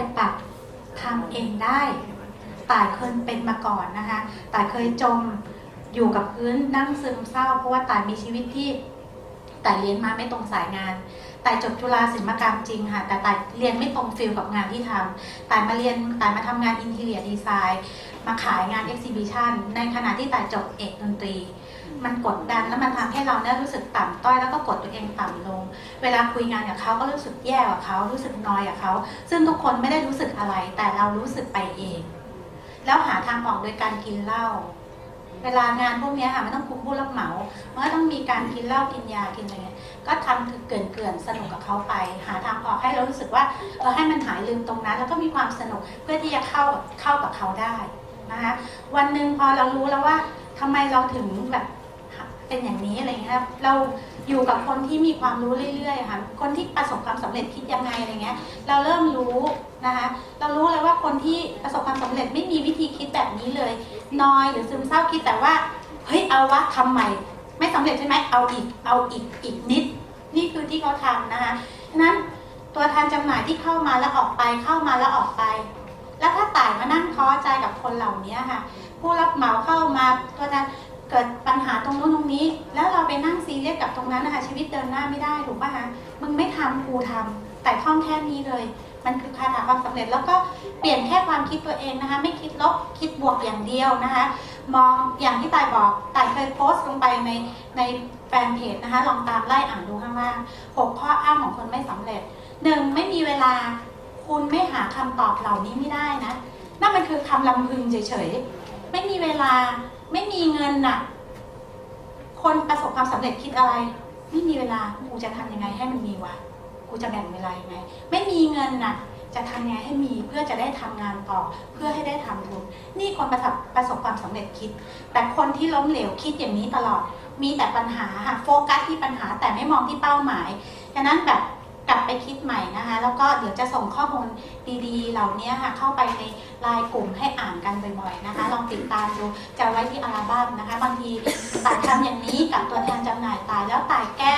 รปรับทำเองได้ ต่ายเคยเป็นมาก่อนนะคะ ต่ายเคยจมอยู่กับพื้นนั่งซึมเศร้า เพราะว่าต่ายมีชีวิตที่ต่ายเรียนมาไม่ตรงสายงานต่ายจบจุฬาศิลปกรรมจริงค่ะ แต่ต่ายเรียนไม่ตรงฟิลกับงานที่ทำต่ายมาเรียนต่ายมาทำงานอินเท i รียดีไซน์ มาขายงานเอ็กซิบิชันในขณะที่ต่ายจบเอกดนตรี มันกดดันแล้วมันทำให้เราเนี่ยรู้สึกต่ำต้อยแล้วก็กดตัวเองต่ำลง เวลาคุยงานกับเขาก็รู้สึกแย่กับเขารู้สึกนอยกับเขาซึ่งทุกคนไม่ได้รู้สึกอะไร แต่เรารู้สึกไปเอง แล้วหาทางออกโดยการกินเหล้าเวลางานพวกเนี้ยค่ะไม่ต้องคุมผู้รับเหมามันก็ต้องมีการกินเหล้ากินยากินอะไรเงี้ยก็ทำคือเกินเกินๆสนุกกับเขาไป หาทางออกให้เรารู้สึกว่าเออให้มันหายลืมตรงนั้น แล้วก็มีความสนุกเพื่อที่จะเข้าเข้ากับเขาได้ นะคะวันหนึ่งพอเรารู้แล้วว่าทำไมเราถึงแบบเป็นอย่างนี้อะไรเงี้ยครับเราอยู่กับคนที่มีความรู้เรื่อยๆค่ะคนที่ประสบความสำเร็จคิดยังไงอะไรเงี้ยเราเริ่มรู้นะคะเรารู้เลยว่าคนที่ประสบความสำเร็จไม่มีวิธีคิดแบบนี้เลยนอยหรือซึมเศร้าคิดแต่ว่าเฮ้ยเอาวะทำใหม่ไม่สำเร็จใช่ไหมเอาอีกเอาอีกอีกนิด นี่คือที่เขาทำนะคะฉะนั้นตัวแทนจำหน่ายที่เข้ามาแล้วออกไปเข้ามาแล้วออกไป แล้วถ้าต่ายมานั่งท้อใจกับคนเหล่านี้ค่ะ ผู้รับเหมาเข้ามาตัวแทนเกิดปัญหาตรงโน้นตรงนี้ แล้วเราไปนั่งซีเรียสกับตรงนั้นนะคะชีวิตเดินหน้าไม่ได้ถูกป่ะคะมึงไม่ทำกูทำแต่ท่องแค่นี้เลย มันคือคาถาความสำเร็จแล้วก็เปลี่ยนแค่ความคิดตัวเองนะคะ ไม่คิดลบคิดบวกอย่างเดียวนะคะ มองอย่างที่ตายบอกตายเคยโพสต์ลงไปในในแฟนเพจนะคะ ลองตามไล่อ่านดูข้างล่างหกข้ออ้างของคนไม่สำเร็จหนึ่งไม่มีเวลา คุณไม่หาคำตอบเหล่านี้ไม่ได้นะนั่นมันคือคำลำพึงเฉยๆไม่มีเวลาไม่มีเงินน่ะ คนประสบความสำเร็จคิดอะไร ไม่มีเวลากูจะทำยังไงให้มันมีวะกูจะแบ่งเวลายังไง ไม่มีเงินน่ะ จะทำยังไงให้มีเพื่อจะได้ทำงานต่อ เพื่อให้ได้ทำทุนนี่คนประสบประสบความสำเร็จคิด แต่คนที่ล้มเหลวคิดอย่างนี้ตลอดมีแต่ปัญหาค่ะโฟกัสที่ปัญหาแต่ไม่มองที่เป้าหมายฉะนั้นแบบ กลับไปคิดใหม่นะคะ แล้วก็เดี๋ยวจะส่งข้อมูลดีๆ เหล่านี้ค่ะเข้าไปในไลน์กลุ่มให้อ่านกันบ่อยๆนะคะ ลองติดตามดูจะไว้ที่อัลบั้มนะคะ บางทีตายทำอย่างนี้กับตัวแทนจำหน่ายตายแล้วตายแก้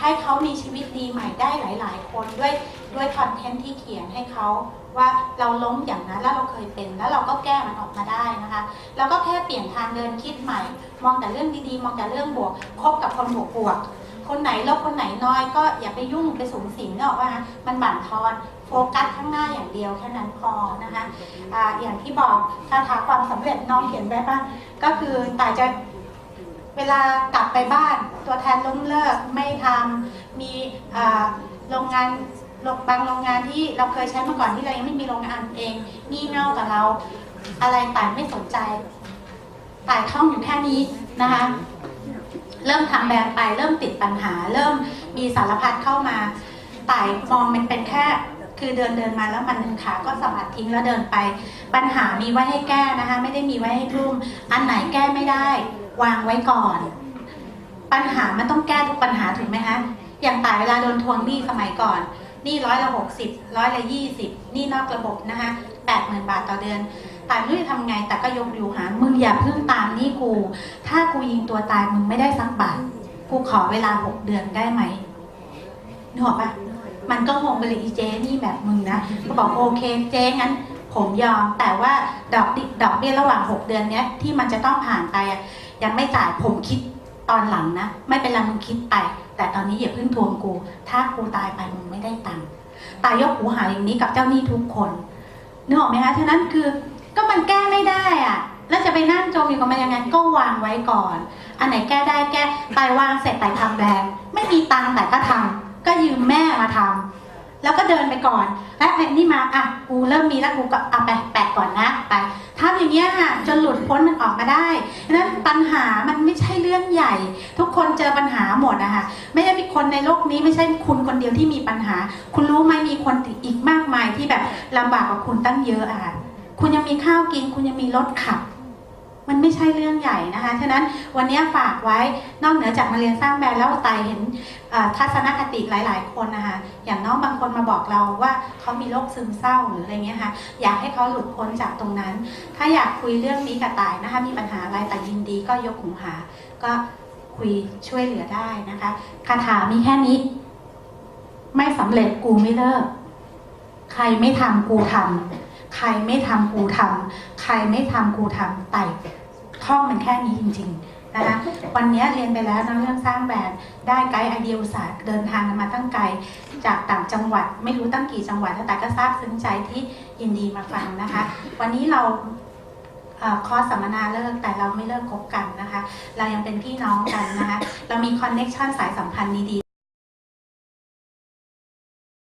ให้เขามีชีวิตดีใหม่ได้หลาย ๆ คนด้วยด้วยคอนเทนต์ที่เขียนให้เขาว่าเราล้มอย่างนั้นแล้วเราเคยเป็น แล้วเราก็แก้มันออกมาได้นะคะ แล้วก็แค่เปลี่ยนทางเดินคิดใหม่ มองแต่เรื่องดีๆ มองแต่เรื่องบวกคบกับคนบวกบวกๆ คนไหนลบคนไหนน้อยก็อย่าไปยุ่งไปสูงสิงเนกอะว่ามันบั่นทอนโฟกัสข้างหน้าอย่างเดียวแค่นั้นพอนะคะอ่าอย่างที่บอกคาถาความสำเร็จน้องเขียนไว้ป่ะก็คือแต่จะเวลากลับไปบ้านตัวแทนล้มเลิกไม่ทำมีโรงงานบางโรงงานที่เราเคยใช้มื่อก่อนที่เรายังไม่มีโรงงานเองงี่เง่ากับเรา อะไรต่าไม่สนใจต่าท่องอยู่แค่นี้นะคะ เริ่มทำแบรนด์ไปเริ่มติดปัญหา เริ่มมีสารพัดเข้ามาต่มองมันเป็นแค่คือเดินเดินมาแล้วมันขาก็สะบัดทิ้งแล้วเดินไป ปัญหามีไว้ให้แก้นะคะ ไม่ได้มีไว้ให้รุ่ม อันไหนแก้ไม่ได้ วางไว้ก่อน ปัญหามันต้องแก้ทุกปัญหาถูกไหมคะอย่างต่ายเวลาโดนทวงหนี้สมัยก่อนหนี้ร้อยละหกสิบร้อยละยี่สิบหนี้นอกระบบนะคะแปดหมื่นบาทต่อเดือน ต่ายไม่รู้จะทำไงแต่ก็ยกอยู่หามึงอย่าเพิ่งตามนี้กู ถ้ากูยิงตัวตายมึงไม่ได้สักบาทกูขอเวลาหกเดือนได้ไหมนึกออกปะมันก็งงไปเลยอีเจนี่แบบมึงนะก็บอกโอเคเจ๊งั้น ผมยอมแต่ว่าดอกดิดอกเบี้ยระหว่าง 6 เดือนเนี้ยที่มันจะต้องผ่านไปอะยังไม่จ่ายผมคิดตอนหลังนะ ไม่เป็นไรมึงคิดไป แต่ตอนนี้อย่าเพิ่งทวงกู ถ้ากูตายไปมึงไม่ได้ตังค์ตายยกหูหาอย่างนี้กับเจ้าหนี้ทุกคนนึกออกไหมคะฉะนั้นคือ ก็มันแก้ไม่ได้อะแล้วจะไปนั่งจมอยู่กับมันยังไงก็วางไว้ก่อน อันไหนแก้ได้แก้ตายวางเสร็จตายทำแบรนด์ไม่มีตังแต่ก็ทำก็ยืมแม่มาทำแล้วก็เดินไปก่อน และไอ้นี่มาอะกูเริ่มมีแล้วกูก็เอาไปแปะก่อนนะไปทำอย่างเงี้ยค่ะจนหลุดพ้นมันออกมาได้ดังนั้นปัญหามันไม่ใช่เรื่องใหญ่ ทุกคนเจอปัญหาหมดนะคะไม่ใช่มีคนในโลกนี้ไม่ใช่คุณคนเดียวที่มีปัญหา คุณรู้ไหมมีคนอีกมากมายที่แบบลำบากกว่าคุณตั้งเยอะอะ คุณยังมีข้าวกิน คุณยังมีรถขับ มันไม่ใช่เรื่องใหญ่นะคะ ฉะนั้นวันนี้ฝากไว้นอกเหนือจากมาเรียนสร้างแบรนด์แล้วไตเห็นทัศนคติหลาย ๆ คนนะคะอย่างน้องบางคนมาบอกเราว่าเขามีโรคซึมเศร้าหรืออะไรเงี้ยค่ะ อยากให้เขาหลุดพ้นจากตรงนั้น ถ้าอยากคุยเรื่องนี้กับตายนะคะ มีปัญหาอะไรแต่ยินดีก็ยกหูหา ก็คุยช่วยเหลือได้นะคะคาถามีแค่นี้ ไม่สำเร็จกูไม่เลิก ใครไม่ทำกูทำ ใครไม่ทำกูทำใครไม่ทำกูทำไต่ท่องมันแค่นี้จริง ๆ นะคะวันนี้เรียนไปแล้วนะเรื่องสร้างแบรนด์ได้ไกด์ไอเดียอุตสาหเดินทางกันมาตั้งไกลจากต่างจังหวัดไม่รู้ตั้งกี่จังหวัดแต่ก็ทราบซึ้งใจที่ยินดีมาฟังนะคะ วันนี้เราเอ่อคอร์สสัมมนาเลิกแต่เราไม่เลิกคบกันนะคะ เรายังเป็นพี่น้องกันนะคะ เรามีคอนเน็ชันสายสัมพันธ์ดีๆ